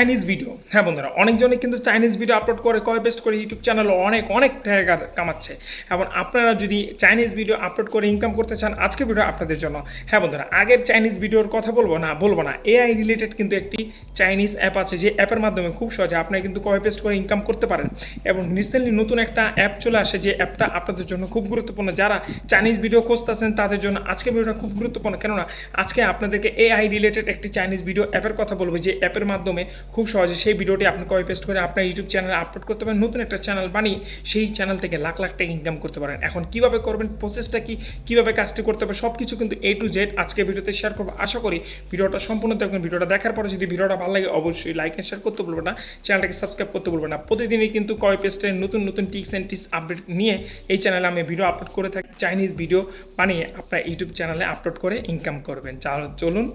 Chinese video হ্যাঁ বন্ধুরা অনেকজনে কিন্তু চাইনিজ ভিডিও আপলোড করে, কয় পেস্ট করে ইউটিউব চ্যানেলে অনেক অনেক টাকা কামাচ্ছে। এবং আপনারা যদি চাইনিজ ভিডিও আপলোড করে ইনকাম করতে চান আজকে ভিডিও আপনাদের জন্য। হ্যাঁ বন্ধুরা, আগের চাইনিজ ভিডিওর কথা বলব না বলব না। এআই রিলেটেড কিন্তু একটি চাইনিজ অ্যাপ আছে, যে অ্যাপের মাধ্যমে খুব সহজে আপনি কিন্তু কয় পেস্ট করে ইনকাম করতে পারেন। এবং রিসেন্টলি নতুন একটা অ্যাপ চলে আসে, যে অ্যাপটা আপনাদের জন্য খুব গুরুত্বপূর্ণ। যারা চাইনিজ ভিডিও খুঁজতেছেন, তাদের জন্য আজকে ভিডিওটা খুব গুরুত্বপূর্ণ। কেননা, আজকে আপনাদেরকে এআই রিলেটেড একটি চাইনিজ ভিডিও অ্যাপের কথা বলব, যে অ্যাপের মাধ্যমে খুব সহজে সেই ভিডিওটি আপনি কপি পেস্ট করে আপনার ইউটিউব চ্যানেলে আপলোড করতে পারেন, নতুন একটা চ্যানেল বানিয়ে সেই চ্যানেল থেকে লাখ লাখ টাকা ইনকাম করতে পারেন। এখন কীভাবে করবেন প্রসেসটা কি, কীভাবে কাজটি করতে হবে সব কিছু কিন্তু এ টু জেড আজকে ভিডিওতে শেয়ার করব। আশা করি ভিডিওটা সম্পূর্ণ দেখবেন। ভিডিওটা দেখার পরে যদি ভিডিওটা ভালো লাগে, অবশ্যই লাইক এন্ড শেয়ার করতে বলবেন না। চ্যানেলটাকে সাবস্ক্রাইব করতে বলবেন না। প্রতিদিনই কিন্তু কয় পেস্টের নতুন নতুন টিক্স অ্যান্ড টিক্স আপডেট নিয়ে এই চ্যানেলে আমি ভিডিও আপলোড করে থাকি। চাইনিজ ভিডিও বানিয়ে আপনার ইউটিউব চ্যানেলে আপলোড করে ইনকাম করবেন। চলুন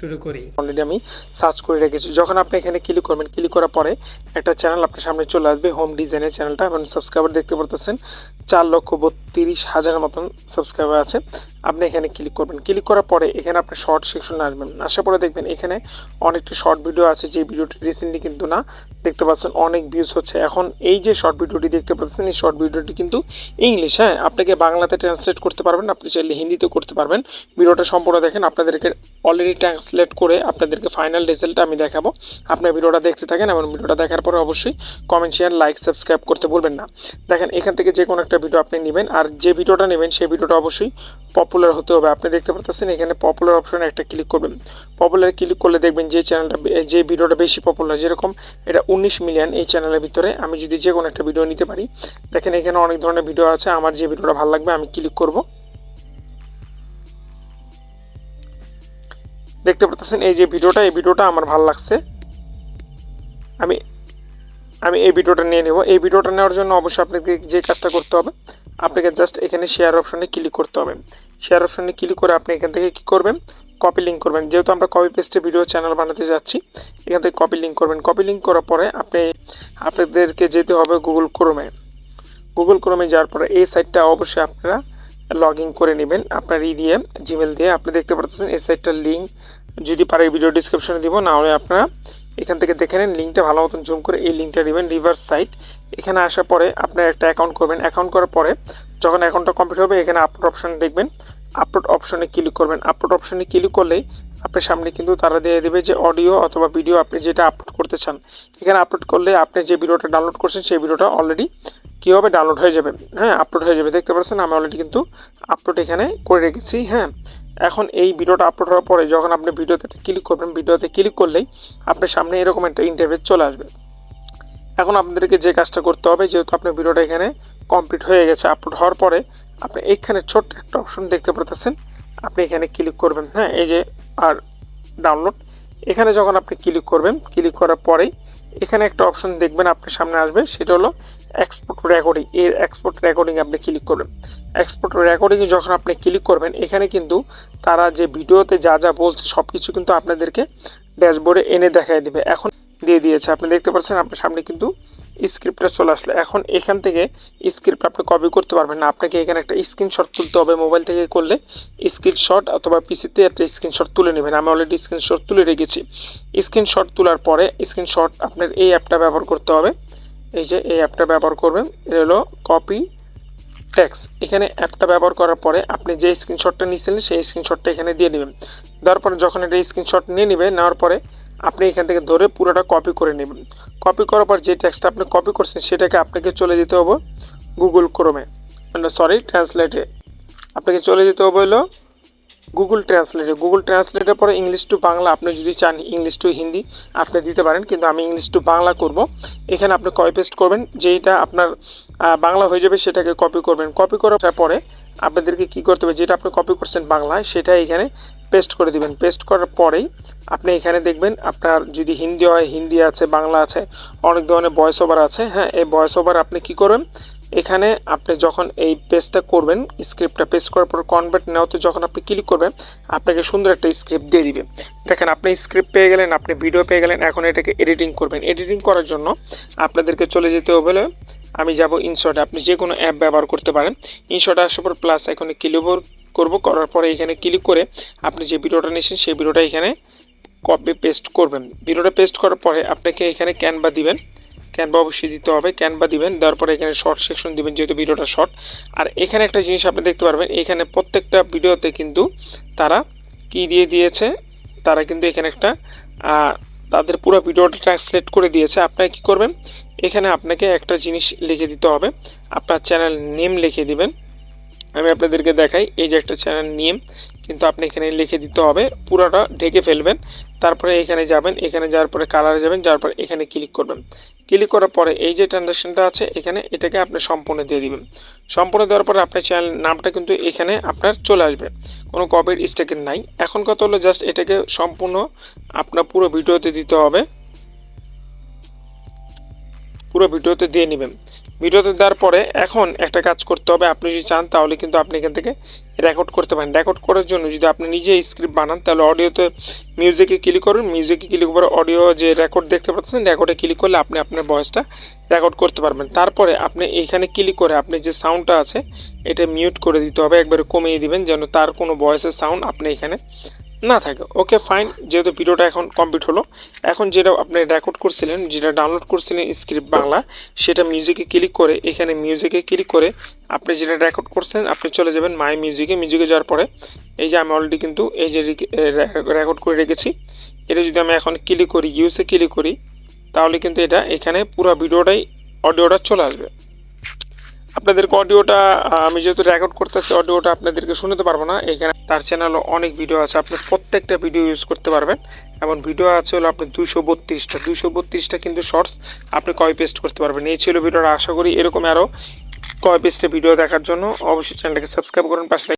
শুরু করি। অলরেডি আমি সার্চ করে রেখেছি। যখন আপনি এখানে ক্লিক করবেন ক্লিক করার পরে একটা চ্যানেল আপনার সামনে চলে আসবে হোম ডিজাইনের চ্যানেলটা এবং সাবস্ক্রাইবার দেখতে পারতেছেন, চার লক্ষ বত্রিশ হাজারের মতন সাবস্ক্রাইবার আছে। আপনি এখানে ক্লিক করবেন। ক্লিক করার পরে এখানে আপনি শর্ট সেকশনে আসবেন। আসার পরে দেখবেন এখানে অনেকটি শর্ট ভিডিও আছে, যে ভিডিওটি রিসেন্টলি কিন্তু না, দেখতে পাচ্ছেন অনেক ভিউজ হচ্ছে। এখন এই যে শর্ট ভিডিওটি দেখতে পাচ্ছেন, এই শর্ট ভিডিওটি কিন্তু ইংলিশ হ্যাঁ? আপনাকে বাংলাতে ট্রান্সলেট করতে পারবেন, আপনি চাইলে হিন্দিতে করতে পারবেন। ভিডিওটা সম্পূর্ণ দেখেন, আপনাদেরকে অলরেডি ট্রান্সলেট করে আপনাদেরকে ফাইনাল রেজাল্টটা আমি দেখাবো। আপনার ভিডিওটা দেখতে থাকেন এবং ভিডিওটা দেখার পরে অবশ্যই কমেন্ট শেয়ার লাইক সাবস্ক্রাইব করতে ভুলবেন না। দেখেন, এখান থেকে যে কোনো একটা ভিডিও আপনি নেবেন, আর যে ভিডিওটা নেবেন, সেই ভিডিওটা অবশ্যই পপুলার হতে হবে। আপনি দেখতে পাচ্ছেন এখানে পপুলার অপশনে একটা ক্লিক করবেন। পপুলার ক্লিক করলে দেখবেন যে চ্যানেলটা যে ভিডিওটা বেশি পপুলার যেরকম এটা উনিশ মিলিয়ন এই চ্যানেলের ভিতরে। আমি যদি যে কোনো একটা ভিডিও নিতে পারি, দেখেন এখানে অনেক ধরনের ভিডিও আছে, আমার যে ভিডিওটা ভালো লাগবে আমি ক্লিক করব। দেখতে পাচ্ছেন এই যে ভিডিওটা এই ভিডিওটা আমার ভালো লাগছে। আমি আমি এই ভিডিওটা নিয়ে নেব। এই ভিডিওটা নেওয়ার জন্য অবশ্যই আপনাকে যে কাজটা করতে হবে আপনাকে জাস্ট এখানে শেয়ার অপশনে ক্লিক করতে হবে। শেয়ার অপশনে ক্লিক করে আপনি এখান থেকে কী করবেন? কপি লিঙ্ক করবেন। যেহেতু আমরা কপি পেস্টে ভিডিও চ্যানেল বানাতে যাচ্ছি, এখান থেকে কপি লিঙ্ক করবেন। কপি লিঙ্ক করার পরে আপনি, আপনাদেরকে যেতে হবে গুগল ক্রোমে গুগল ক্রোমে যাওয়ার পরে এই সাইটটা অবশ্যই আপনারা লগ ইন করে নেবেন। আপনার ই দিয়ে জিমেল দিয়ে। আপনি দেখতে পাচ্ছেন এই সাইটটার লিঙ্ক যদি পারে ভিডিও ডিসক্রিপশনে দিব, না হলে আপনারা এখান থেকে দেখে নিন, লিঙ্কটা ভালো মতন জুম করে এই লিঙ্কটা দেবেন রিভার্স সাইট এখানে আসার পরে আপনার একটা অ্যাকাউন্ট করবেন। অ্যাকাউন্ট করার পরে যখন অ্যাকাউন্টটা কমপ্লিট হবে, এখানে আপলোড অপশন দেখবেন। আপলোড অপশনে ক্লিক করবেন। আপলোড অপশনে ক্লিক করলেই আপনার সামনে কিন্তু তারা দিয়ে দেবে যে অডিও অথবা ভিডিও আপনি যেটা আপলোড করতে চান। এখানে আপলোড করলে আপনি যে ভিডিওটা ডাউনলোড করছেন, সেই ভিডিওটা অলরেডি কী হবে ডাউনলোড হয়ে যাবে? হ্যাঁ আপলোড হয়ে যাবে। দেখতে পাচ্ছেন, আমি অলরেডি কিন্তু আপলোড এখানে করে রেখেছি হ্যাঁ। এখন এই ভিডিওটা আপলোড হওয়ার পরে যখন আপনি ভিডিওতে ক্লিক করবেন, ভিডিওতে ক্লিক করলেই আপনার সামনে এরকম একটা ইন্টারভিউ চলে আসবে। এখন আপনাদেরকে যে কাজটা করতে হবে, যেহেতু আপনার ভিডিওটা এখানে কমপ্লিট হয়ে গেছে আপলোড হওয়ার পরে আপনি এখানে ছোট্ট একটা অপশন দেখতে পাচ্ছেন আপনি এখানে ক্লিক করবেন হ্যাঁ। এই যে, আর ডাউনলোড এখানে যখন আপনি ক্লিক করবেন ক্লিক করার পরেই এখানে একটা অপশন দেখবেন আপনার সামনে আসবে, সেটা হলো এক্সপোর্ট রেকর্ডিং এর এক্সপোর্ট রেকর্ডিং আপনি ক্লিক করবেন। এক্সপোর্ট রেকর্ডিংয়ে যখন আপনি ক্লিক করবেন, এখানে কিন্তু তারা যে ভিডিওতে যা যা বলছে সব কিছু কিন্তু আপনাদেরকে ড্যাশবোর্ডে এনে দেখায় দেবে। এখন দিয়ে দিয়েছে। আপনি দেখতে পাচ্ছেন আপনার সামনে কিন্তু স্ক্রিপ্টটা চলে আসলো। এখন এখান থেকে স্ক্রিপ্ট আপনি কপি করতে পারবেন না। আপনাকে এখানে একটা স্ক্রিনশট তুলতে হবে মোবাইল থেকে করলে। স্ক্রিনশট অথবা পিসিতে একটা স্ক্রিনশট তুলে নেবেন। আমি অলরেডি স্ক্রিনশট তুলে রেখেছি। স্ক্রিনশট তোলার পরে স্ক্রিনশট আপনার এই অ্যাপটা ব্যবহার করতে হবে। এই যে এই অ্যাপটা ব্যবহার করবেন, এটা হলো কপি ট্যাক্স এখানে অ্যাপটা ব্যবহার করার পরে আপনি যে স্ক্রিনশটটা নিয়েছিলেন, সেই স্ক্রিনশটটা এখানে দিয়ে নেবেন। দেওয়ার পরে যখন এটা স্ক্রিনশট নিয়ে নেবে, নেওয়ার পরে আপনি এখান থেকে ধরে পুরোটা কপি করে নেবেন। কপি করার পর যে টেক্সটটা আপনি কপি করছেন, সেটাকে আপনাকে চলে যেতে হবে গুগল ক্রোমে মানে সরি ট্রান্সলেটে আপনাকে চলে যেতে হবে হলো গুগল ট্রান্সলেটে গুগল ট্রান্সলেটের পরে ইংলিশ টু বাংলা, আপনি যদি চান ইংলিশ টু হিন্দি আপনি দিতে পারেন, কিন্তু আমি ইংলিশ টু বাংলা করব। এখানে আপনি কপি পেস্ট করবেন যেটা আপনার বাংলা হয়ে যাবে, সেটাকে কপি করবেন। কপি করার পরে আপনাদেরকে কি করতে হবে, যেটা আপনি কপি করছেন বাংলায় সেটা এখানে পেস্ট করে দিবেন। পেস্ট করার পরেই আপনি এখানে দেখবেন আপনার যদি হিন্দি হয়, হিন্দি আছে, বাংলা আছে, অনেক ধরনের ভয়েস ওভার আছে হ্যাঁ এই ভয়েস ওভার আপনি কি করবেন? এখানে আপনি যখন এই পেজটা করবেন স্ক্রিপ্টটা পেস্ট করার পর কনভার্ট নেওয়াতে যখন আপনি ক্লিক করবেন, আপনাকে সুন্দর একটা স্ক্রিপ্ট দিয়ে দিবে। দেখেন, আপনি স্ক্রিপ্ট পেয়ে গেলেন, আপনি ভিডিও পেয়ে গেলেন, এখন এটাকে এডিটিং করবেন। এডিটিং করার জন্য আপনাদেরকে চলে যেতে হবে আমি যাব ইনশর্টে আপনি যে কোনো অ্যাপ ব্যবহার করতে পারেন। ইনশর্টে আসার পর প্লাস এখানে ক্লিক করব, করার পরে এখানে ক্লিক করে আপনি যে ভিডিওটা নিয়েছেন সেই ভিডিওটা এখানে কপি পেস্ট করবেন। ভিডিওটা পেস্ট করার পরে আপনাকে এখানে ক্যানভা দিবেন। ক্যানভা অবশ্যই দিতে হবে ক্যানভা দিবেন, দেওয়ার পরে এখানে শর্ট সেকশন দিবেন যেহেতু ভিডিওটা শর্ট আর এখানে একটা জিনিস আপনি দেখতে পারবেন, এখানে প্রত্যেকটা ভিডিওতে কিন্তু তারা কি দিয়ে দিয়েছে, তারা কিন্তু এখানে একটা তাদের পুরো ভিডিওটা ট্রান্সলেট করে দিয়েছে। আপনাকে কি করবেন, এখানে আপনাকে একটা জিনিস লিখে দিতে হবে। আপনার চ্যানেল নেম লিখে দিবেন। আমি আপনাদেরকে দেখাই, এই যে একটা চ্যানেল নেম কিন্তু আপনি এখানে লিখে দিতে হবে, পুরোটা ঢেকে ফেলবেন, তারপরে এখানে যাবেন, এখানে যাওয়ার পরে কালারে যাবেন, যাওয়ার পরে এখানে ক্লিক করবেন। ক্লিক করার পরে এই যে ট্রানজাকশানটা আছে, এখানে এটাকে আপনি সম্পূর্ণ দিয়ে দিবেন। সম্পূর্ণ দেওয়ার পরে আপনার চ্যানেল নামটা কিন্তু এখানে আপনার চলে আসবে। কোনো কপির স্টেকের নাই। এখন কত হলো জাস্ট এটাকে সম্পূর্ণ আপনার পুরো ভিডিওতে দিতে হবে। পুরো ভিডিওতে দিয়ে নেবেন। ভিডিওতে দেওয়ার পরে এখন একটা কাজ করতে হবে। আপনি যদি চান তাহলে কিন্তু আপনি এখান থেকে রেকর্ড করতে পারেন। রেকর্ড করার জন্য যদি আপনি নিজে স্ক্রিপ্ট বানান, তাহলে অডিওতে মিউজিকে ক্লিক করুন। মিউজিকে ক্লিক করে অডিও যে রেকর্ড দেখতে পাচ্ছেন রেকর্ডে ক্লিক করলে আপনি আপনার ভয়েসটা রেকর্ড করতে পারবেন। তারপরে আপনি এইখানে ক্লিক করে আপনি যে সাউন্ডটা আছে, এটা মিউট করে দিতে হবে। একবারে কমিয়ে দিবেন যেন তার কোনো ভয়েসের সাউন্ড আপনি এখানে না থাকে। ওকে ফাইন যেহেতু ভিডিওটা এখন কমপ্লিট হলো। এখন যেটা আপনি রেকর্ড করছিলেন, যেটা ডাউনলোড করছিলেন স্ক্রিপ্ট বাংলা সেটা মিউজিকে ক্লিক করে, এখানে মিউজিকে ক্লিক করে আপনি যেটা রেকর্ড করছেন, আপনি চলে যাবেন মাই মিউজিকে মিউজিকে যাওয়ার পরে, এই যে আমি অলরেডি কিন্তু এই যে রেকর্ড করে রেখেছি, এটা যদি আমি এখন ক্লিক করি ইউসে ক্লিক করি, তাহলে কিন্তু এটা এখানে পুরো ভিডিওটাই অডিওটা চলে আসবে। আপনাদেরকে অডিওটা আমি যেহেতু রেকর্ড করতেছি, অডিওটা আপনাদেরকে শুনতে পারব না, এখানে তার চ্যানেলে অনেক ভিডিও আছে, আপনি প্রত্যেকটা ভিডিও ইউজ করতে পারবেন। এমন ভিডিও আছে হলো আপনি দুশো বত্রিশটা। দুশো বত্রিশটা কিন্তু শর্টস আপনি কয় পেস্ট করতে পারবেন। এই ছিল ভিডিওটা আশা করি এরকম আরও কয় পেস্টে ভিডিও দেখার জন্য। অবশ্যই চ্যানেলটাকে সাবস্ক্রাইব করুন, পাশে